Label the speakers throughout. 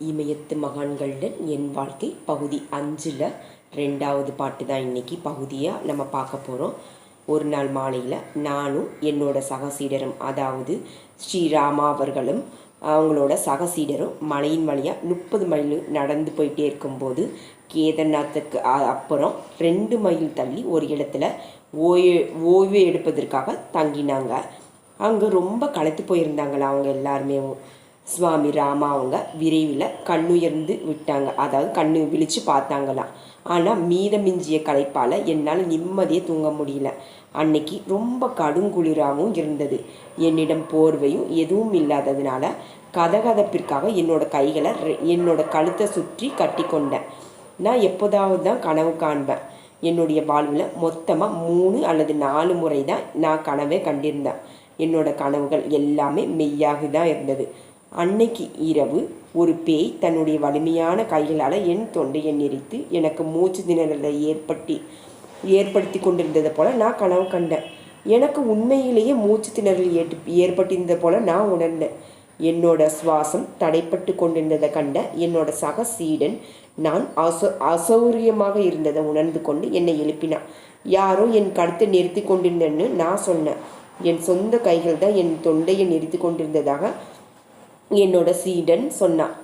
Speaker 1: இமயத்து மகான்களில் என் வாழ்க்கை பகுதி அஞ்சில் ரெண்டாவது பாட்டு தான் இன்னைக்கு பகுதியாக நம்ம பார்க்க போகிறோம் ஒரு நாள் மாலையில் நானும் என்னோட சகசீடரும் அதாவது ஸ்ரீராமா அவர்களும் அவங்களோட சகசீடரும் மலையின் வழியாக முப்பது மைல் நடந்து போயிட்டே இருக்கும்போது கேதார்நாத்துக்கு அப்புறம் ரெண்டு மைல் தள்ளி ஒரு இடத்துல ஓய்வு ஓய்வு எடுப்பதற்காக தங்கினாங்க. அங்கே ரொம்ப களைத்து போயிருந்தாங்களா அவங்க எல்லாருமே? சுவாமி ராமா அவங்க விரைவில் கண்ணுயர்ந்து விட்டாங்க. அதாவது கண்ணு விழித்து பார்த்தாங்களாம். ஆனால் மீதமிஞ்சிய களைப்பால் என்னால் நிம்மதியே தூங்க முடியல. அன்னைக்கு ரொம்ப கடுங்குளிராகவும் இருந்தது. என்னிடம் போர்வையும் எதுவும் இல்லாததுனால கதகதப்பிற்காக என்னோட கைகளை என்னோட கழுத்தை சுற்றி கட்டி கொண்டேன். நான் எப்போதாவது தான் கனவு காண்பேன். என்னுடைய வாழ்வில் மொத்தமாக மூணு அல்லது நாலு முறை தான் நான் கனவே கண்டிருந்தேன். என்னோட கனவுகள் எல்லாமே மெய்யாகி தான் இருந்தது. அன்னைக்கு இரவு ஒரு பேய் தன்னுடைய வலிமையான கைகளால் என் தொண்டையை நெரித்து எனக்கு மூச்சு திணறலை ஏற்பட்டி ஏற்படுத்தி கொண்டிருந்தது போல நான் கனவு கண்டேன். எனக்கு உண்மையிலேயே மூச்சு திணறல் ஏற்ப ஏற்பட்டிருந்த போல நான் உணர்ந்தேன். என்னோட சுவாசம் தடைப்பட்டு கொண்டிருந்ததை கண்ட என்னோட சக சீடன் நான் அசௌ அசௌரியமாக இருந்ததை உணர்ந்து கொண்டு என்னை எழுப்பினான். யாரோ என் கழுத்தை நிறுத்தி கொண்டிருந்தேன்னு நான் சொன்னேன். என் சொந்த கைகள் தான் என் தொண்டையை நிறுத்தி கொண்டிருந்ததாக என்னோட சீடன் சொன்னான்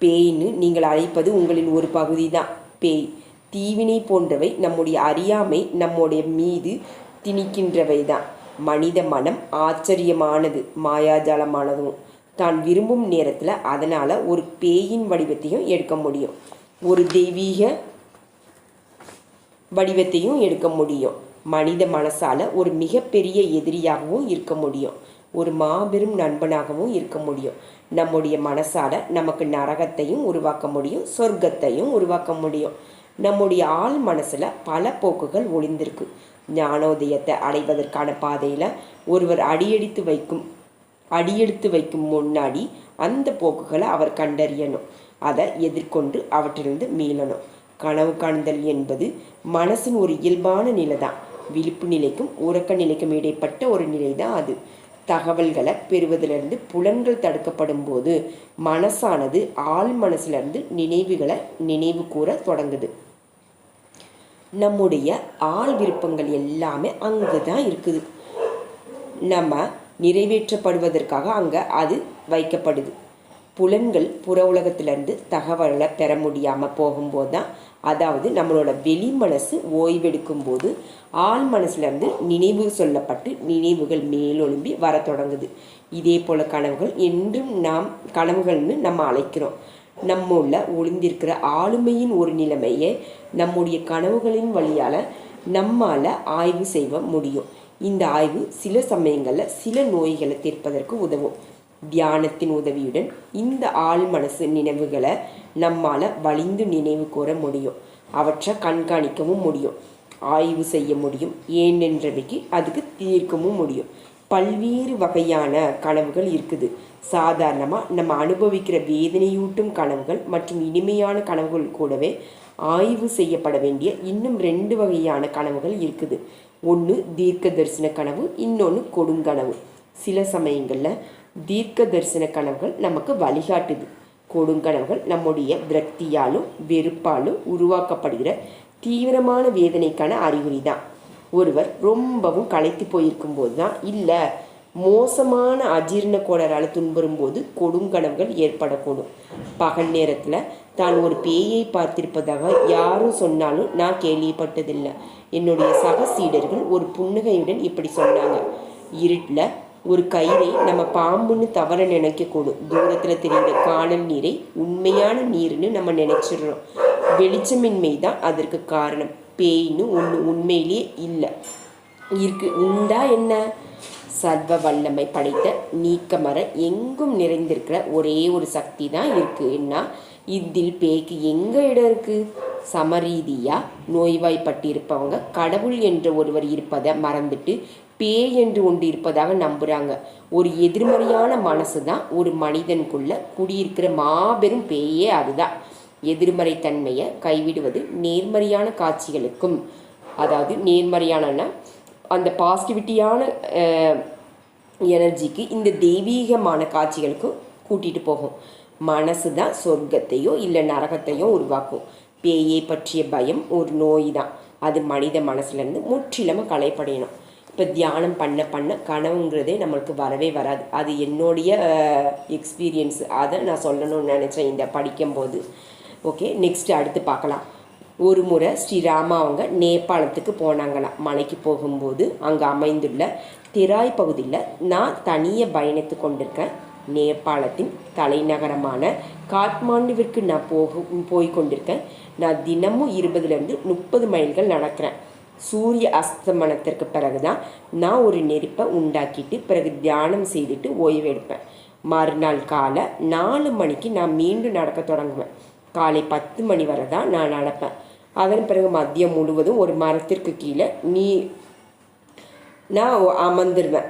Speaker 1: பேய்ன்னு நீங்கள் அழைப்பது உங்களின் ஒரு பகுதி தான் பேய் தீவினை போன்றவை நம்முடைய அறியாமை நம்முடைய மீது திணிக்கின்றவை தான் மனித மனம் ஆச்சரியமானது மாயாஜாலமானதும். தான் விரும்பும் நேரத்தில் அதனால் ஒரு பேயின் வடிவத்தையும் எடுக்க முடியும். ஒரு தெய்வீக வடிவத்தையும் எடுக்க முடியும். மனித மனசால் ஒரு மிகப்பெரிய எதிரியாகவும் இருக்க முடியும். ஒரு மாபெரும் நண்பனாகவும் இருக்க முடியும். நம்முடைய மனசால நமக்கு நரகத்தையும் உருவாக்க முடியும் சொர்க்கத்தையும் உருவாக்க முடியும். நம்முடைய ஆள் மனசுல பல போக்குகள் ஒளிந்திருக்கு. ஞானோதயத்தை அடைவதற்கான பாதையில ஒருவர் அடியெடுத்து வைக்கும் அடியெடுத்து வைக்கும் முன்னாடி அந்த போக்குகளை அவர் கண்டறியணும். அதை எதிர்கொண்டு அவற்றிலிருந்து மீளணும். கனவு காணுதல் என்பது மனசின் ஒரு இயல்பான நிலை தான் விழிப்பு நிலைக்கும் உறக்க நிலைக்கும் இடைப்பட்ட ஒரு நிலை தான் அது. தகவல்களை பெறுவதிலிருந்து புலன்கள் தடுக்கப்படும் போது மனசானது ஆழ் மனசுலேருந்து நினைவுகளை நினைவு கூற தொடங்குது. நம்முடைய ஆள் விருப்பங்கள் எல்லாமே அங்கே தான் இருக்குது. நம்ம நிறைவேற்றப்படுவதற்காக அங்கே அது வைக்கப்படுது. புலன்கள் புற உலகத்திலேருந்து தகவலை பெற முடியாமல் போகும்போது தான் அதாவது நம்மளோட வெளி மனசு ஓய்வெடுக்கும் போது ஆள் மனசுலேருந்து நினைவு சொல்லப்பட்டு நினைவுகள் மேலொழும்பி வர தொடங்குது. இதே போல் கனவுகள் என்றும் நாம் கனவுகள்னு நம்ம அழைக்கிறோம். நம்முள்ள ஒளிந்திருக்கிற ஆளுமையின் ஒரு நிலைமையை நம்முடைய கனவுகளின் வழியால் நம்மால் ஆய்வு செய்ய முடியும். இந்த ஆய்வு சில சமயங்களில் சில நோய்களை தீர்ப்பதற்கு உதவும். தியானத்தின் உதவியுடன் இந்த ஆழ் மனசு நினைவுகளை நம்மால் வலிந்து நினைவு கூற முடியும். அவற்றை கண்காணிக்கவும் முடியும். ஆய்வு செய்ய முடியும். ஏனென்றவைக்கு அதுக்கு தீர்க்கவும் முடியும். பல்வேறு வகையான கனவுகள் இருக்குது. சாதாரணமாக நம்ம அனுபவிக்கிற வேதனையூட்டும் கனவுகள் மற்றும் இனிமையான கனவுகள் கூடவே ஆய்வு செய்யப்பட வேண்டிய இன்னும் ரெண்டு வகையான கனவுகள் இருக்குது. ஒன்று தீர்க்க தரிசன கனவு இன்னொன்று கொடுங்கனவு. சில சமயங்களில் தீர்க்க தரிசன கனவுகள் நமக்கு வழிகாட்டுது. கொடுங்கனவுகள் நம்முடைய விரக்தியாலும் வெறுப்பாலும் உருவாக்கப்படுகிற தீவிரமான வேதனைக்கான அறிகுறி தான் ஒருவர் ரொம்பவும் களைத்து போயிருக்கும் போது தான் இல்லை மோசமான அஜீர்ண கோளாறால் துன்புறும் போது கொடுங்கனவுகள் ஏற்படக்கூடும். பகல் நேரத்தில் தான் ஒரு பேயை பார்த்திருப்பதாக யாரும் சொன்னாலும் நான் கேள்விப்பட்டதில்லை. என்னுடைய சக சீடர்கள் ஒரு புன்னகையுடன் இப்படி சொன்னாங்க. இருட்டில் ஒரு கயிறை நம்ம பாம்புன்னு தவற நினைக்கக்கூடும். தூரத்தில் தெரிகிற காணல் நீரை உண்மையான நீர்னு நம்ம நினைச்சிடுறோம். வெளிச்சமின்மை தான் அதற்கு காரணம். பேய்னு ஒன்று உண்மையிலேயே இல்லை. இருக்கு. உண்டா என்ன? சர்வ வல்லமை படைத்த நீக்கமர எங்கும் நிறைந்திருக்கிற ஒரே ஒரு சக்தி தான் இருக்குன்னா இதில் பேய்க்கு எங்கே இடம் இருக்குது சமரீதியாக நோய்வாய்ப்பட்டிருப்பவங்க கடவுள் என்ற ஒருவர் இருப்பதை மறந்துட்டு பேய் என்று ஒன்று இருப்பதாக நம்புகிறாங்க ஒரு எதிர்மறையான மனசு தான் ஒரு மனிதனுக்குள்ள குடியிருக்கிற மாபெரும் பேயே அதுதான். எதிர்மறை தன்மையை கைவிடுவது நேர்மறையான காட்சிகளுக்கும் அதாவது நேர்மறையான அந்த பாசிட்டிவிட்டியான எனர்ஜிக்கு இந்த தெய்வீகமான காட்சிகளுக்கும் கூட்டிகிட்டு போகும். மனசு தான் சொர்க்கத்தையோ இல்லை நரகத்தையோ உருவாக்கும். பேயை பற்றிய பயம் ஒரு நோய் தான் அது மனித மனசுலேருந்து முற்றிலுமாக களைப்படையணும். இப்போ தியானம் பண்ண பண்ண கனவுங்கிறதே நம்மளுக்கு வரவே வராது. அது என்னுடைய எக்ஸ்பீரியன்ஸ் அதை நான் சொல்லணும்னு நினச்சேன் இந்த படிக்கும்போது. ஓகே நெக்ஸ்ட்டு அடுத்து பார்க்கலாம். ஒரு முறை ஸ்ரீராமா அவங்க நேபாளத்துக்கு போனாங்களாம் மலைக்கு போகும்போது அங்கே அமைந்துள்ள திராய் பகுதியில் நான் தனியே பயணித்து கொண்டிருக்கேன். நேபாளத்தின் தலைநகரமான காட்மாண்டுவிற்கு நான் போக போய் கொண்டிருக்கேன். நான் தினமும் இருபதுலேருந்து முப்பது மைல்கள் நடக்கிறேன். சூரிய அஸ்தமனத்திற்கு பிறகு தான் நான் ஒரு நெருப்பை உண்டாக்கிட்டு பிறகு தியானம் செய்துட்டு ஓய்வு எடுப்பேன். மறுநாள் காலை நாலு மணிக்கு நான் மீண்டும் நடக்க தொடங்குவேன். காலை பத்து மணி வரை தான் நான் நடப்பேன். அதன் பிறகு மதியம் முழுவதும் ஒரு மரத்திற்கு கீழே நீ நான் அமர்ந்துருவேன்.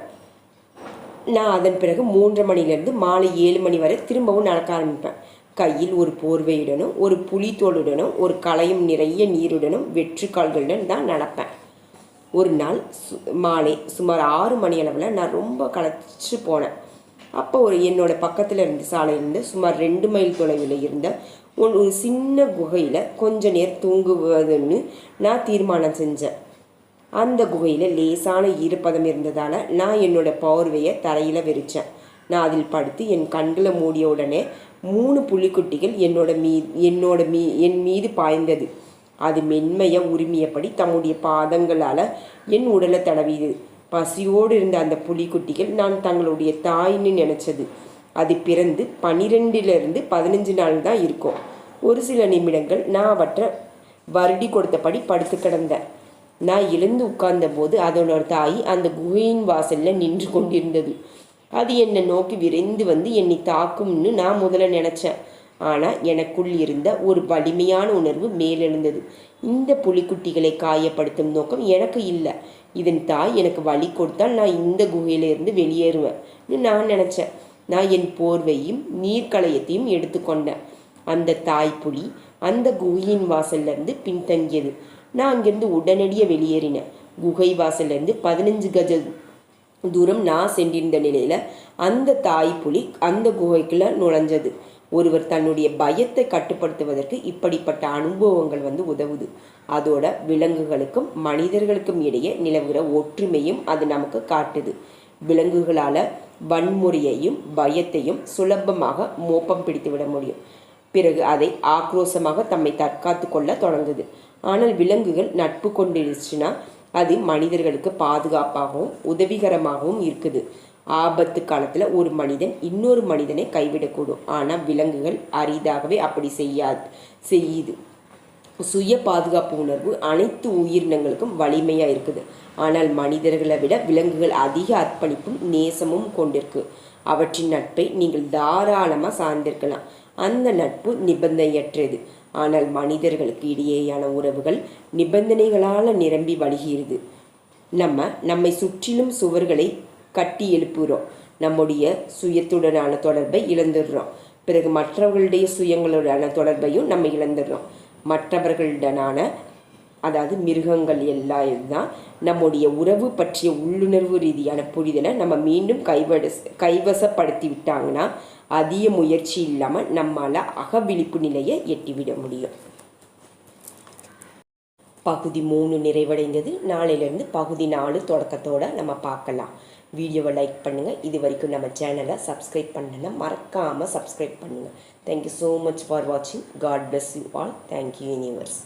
Speaker 1: நான் அதன் பிறகு மூன்றரை மணிலேருந்து மாலை ஏழு மணி வரை திரும்பவும் நடக்க ஆரம்பிப்பேன். கையில் ஒரு போர்வையுடனும் ஒரு புலித்தோளுடனும் ஒரு களையும் நிறைய நீருடனும் வெற்று கால்களுடன் தான் நடப்பேன். ஒரு நாள் சு மாலை சுமார் ஆறு மணி அளவில் நான் ரொம்ப களைச்சு போனேன். அப்போ ஒரு என்னோட பக்கத்தில் இருந்த சாலையிலிருந்து சுமார் ரெண்டு மைல் தொலைவில் இருந்த ஒன் ஒரு சின்ன குகையில் கொஞ்ச நேரம் தூங்குவதுன்னு நான் தீர்மானம் செஞ்சேன். அந்த குகையில் லேசான ஈரப்பதம் இருந்ததால் நான் என்னோட பார்வையை தரையில் விரித்தேன் நான் அதில் படுத்து என் கண்களை மூடிய உடனே மூணு புலிக்குட்டிகள் என்னோட மீ என்னோட மீ என் மீது பாய்ந்தது. அது மென்மைய உரிமையபடி தம்முடைய பாதங்களால் என் உடலை தடவியது. பசியோடு இருந்த அந்த புலிக்குட்டிகள் நான் தங்களுடைய தாயின்னு நினச்சது. அது பிறந்து பனிரெண்டிலிருந்து பதினஞ்சு நாள் தான் இருக்கும். ஒரு சில நிமிடங்கள் நான் அவற்றை வருடி கொடுத்தபடி படுத்து கிடந்தேன். நான் எழுந்து உட்கார்ந்த போது அதனோட தாய் அந்த குகையின் வாசலில் நின்று கொண்டிருந்தது. அது என்னை நோக்கி விரைந்து வந்து என்னை தாக்கும்னு நான் முதல்ல நினச்சேன். ஆனால் எனக்குள் இருந்த ஒரு வலிமையான உணர்வு மேலெழுந்தது. இந்த புலிக்குட்டிகளை காயப்படுத்தும் நோக்கம் எனக்கு இல்லை. இதன் தாய் எனக்கு வழி கொடுத்தால் நான் இந்த குகையிலிருந்து வெளியேறுவேன் நான் நினச்சேன். நான் என் போர்வையும் நீர்க்களையத்தையும் எடுத்துக்கொண்டேன் அந்த தாய் புலி அந்த குகையின் வாசல்லேருந்து பின்தங்கியது. நான் அங்கேருந்து உடனடியாக வெளியேறினேன். குகை வாசல்லேருந்து பதினஞ்சு கஜ தூரம் நான் சென்றிருந்த நிலையில் அந்த தாய் புலி அந்த குகைக்குள்ளே நுழைஞ்சது. ஒருவர் தன்னுடைய பயத்தை கட்டுப்படுத்துவதற்கு இப்படிப்பட்ட அனுபவங்கள் வந்து உதவுது. அதோட விலங்குகளுக்கும் மனிதர்களுக்கும் இடையே நிலவுகிற ஒற்றுமையும் அது நமக்கு காட்டுது. விலங்குகளால் வன்முறையையும் பயத்தையும் சுலபமாக மோப்பம் பிடித்து விட முடியும். பிறகு அதை ஆக்ரோசமாக தம்மை தற்காத்து கொள்ள தொடங்குது. ஆனால் விலங்குகள் நட்பு கொண்டிருச்சுன்னா அது மனிதர்களுக்கு பாதுகாப்பாகவும் உதவிகரமாகவும் இருக்குது. ஆபத்து காலத்தில் ஒரு மனிதன் இன்னொரு மனிதனை கைவிடக்கூடும். ஆனால் விலங்குகள் அரிதாகவே அப்படி செய்யாது செய்யுது. சுய பாதுகாப்பு உணர்வு அனைத்து உயிரினங்களுக்கும் வலிமையாக இருக்குது. ஆனால் மனிதர்களை விட விலங்குகள் அதிக அர்ப்பணிப்பும் நேசமும் கொண்டிருக்கு. அவற்றின் நட்பை நீங்கள் தாராளமாக சார்ந்திருக்கலாம். அந்த நட்பு நிபந்தனையற்றது. ஆனால் மனிதர்களுக்கு இடையேயான உறவுகள் நிபந்தனைகளால் நிரம்பி வழிகிறது. நம்ம நம்மை சுற்றிலும் சுவர்களை கட்டி எழுப்புகிறோம் நம்முடைய சுயத்துடனான தொடர்பை இழந்துடுறோம். பிறகு மற்றவர்களுடைய சுயங்களுடனான தொடர்பையும் நம்ம இழந்துடுறோம். மற்றவர்களுடனான அதாவது மிருகங்கள் எல்லாம் இதுதான். நம்முடைய உறவு பற்றிய உள்ளுணர்வு ரீதியான புரிதலை நம்ம மீண்டும் கைவட கைவசப்படுத்தி விட்டாங்கன்னா அதிக முயற்சி இல்லாமல் நம்மால் அகவிழிப்பு நிலையை எட்டிவிட முடியும். பகுதி மூணு நிறைவடைந்தது. நாளையிலேருந்து பகுதி நாலு தொடக்கத்தோடு நம்ம பார்க்கலாம். வீடியோவை லைக் பண்ணுங்கள் இது வரைக்கும் நம்ம சேனலை சப்ஸ்கிரைப் பண்ணலை மறக்காமல் சப்ஸ்கிரைப் பண்ணுங்கள் thank you so much for வாட்சிங் God bless you all thank you universe